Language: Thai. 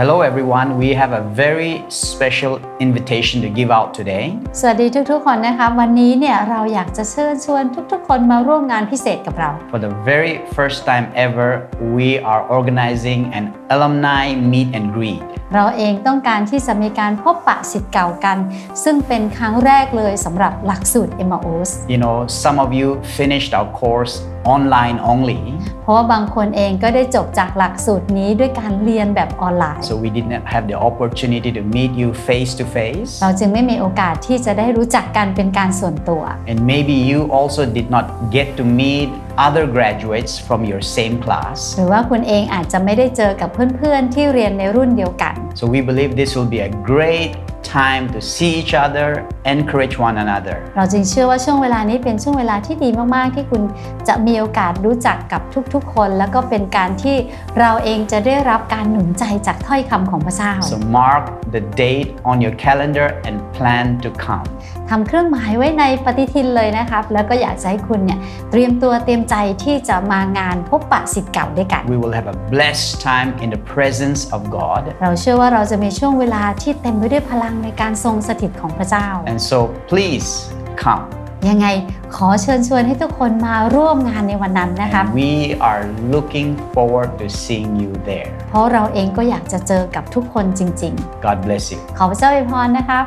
Hello, everyone. We have a very special invitation to give out today. สวัสดีทุกๆ คนนะคะ วันนี้เนี่ยเราอยากจะเชิญชวนทุกๆ คนมาร่วมงานพิเศษกับเรา For the very first time ever, we are organizing an alumni meet and greet. เราเองต้องการที่จะมีการพบปะสิทธิ์เก่ากัน ซึ่งเป็นครั้งแรกเลยสำหรับหลักสูตร m อ o s You know, some of you finished our course online only, เพ ราะว่าบางคนเองก็ได้จบจากหลักสูตรนี้ด้วยการเรียนแบบออนไลน์ so we did not have the opportunity to meet you face to face. เราจึงไม่มีโอกาสที่จะได้รู้จักกันเป็นการส่วนตัว And maybe you also did not get to meet other graduates from your same class. หรือว่าคุณเองอาจจะไม่ได้เจอกับเพื่อนๆที่เรียนในรุ่นเดียวกัน So we believe this will be a great time to see each other, encourage one another. เราจึงเชื่อว่าช่วงเวลานี้เป็นช่วงเวลาที่ดีมากๆ ที่คุณจะมีโอกาสรู้จักกับทุกๆ คน แล้วก็เป็นการที่เราเองจะได้รับการหนุนใจจากถ้อยคำของพระเจ้า So mark the date on your calendar and plan to come. ทำเครื่องหมายไว้ในปฏิทินเลยนะครับ แล้วก็อยากจะให้คุณเนี่ยเตรียมตัวเตรียมใจที่จะมางานพบปะสิทธิ์เก่าด้วยกัน We will have a blessed time in the presence of God. เราเชื่อว่าเราจะมีช่วงเวลาที่เต็มไปด้วยพลังในการทรงสถิตของพระเจ้า And so please come. ยังไงขอเชิญชวนให้ทุกคนมาร่วมงานในวันนั้นนะครับ And we are looking forward to seeing you there. เพราะเราเองก็อยากจะเจอกับทุกคนจริง God bless you. ๆขอพระเจ้าอวยพรนะครับ